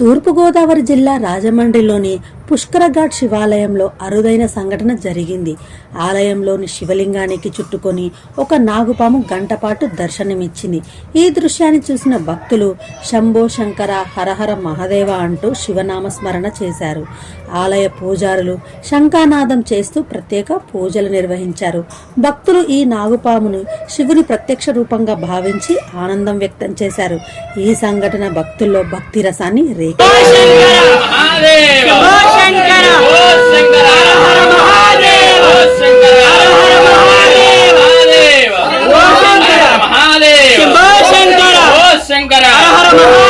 తూర్పుగోదావరి జిల్లా రాజమండ్రిలోని పుష్కరఘాట్ శివాలయంలో అరుదైన సంఘటన జరిగింది. ఆలయంలోని శివలింగానికి చుట్టుకొని ఒక నాగుపాము గంటపాటు దర్శనమిచ్చింది. ఈ దృశ్యాన్ని చూసిన భక్తులు శంభో శంకర హరహర మహదేవ అంటూ శివనామ స్మరణ చేశారు. ఆలయ పూజారులు శంఖానాదం చేస్తూ ప్రత్యేక పూజలు నిర్వహించారు. భక్తులు ఈ నాగుపామును శివుని ప్రత్యక్ష రూపంగా భావించి ఆనందం వ్యక్తం చేశారు. ఈ సంఘటన భక్తుల్లో భక్తి రసాన్ని రేకె మహాదేవ ఓ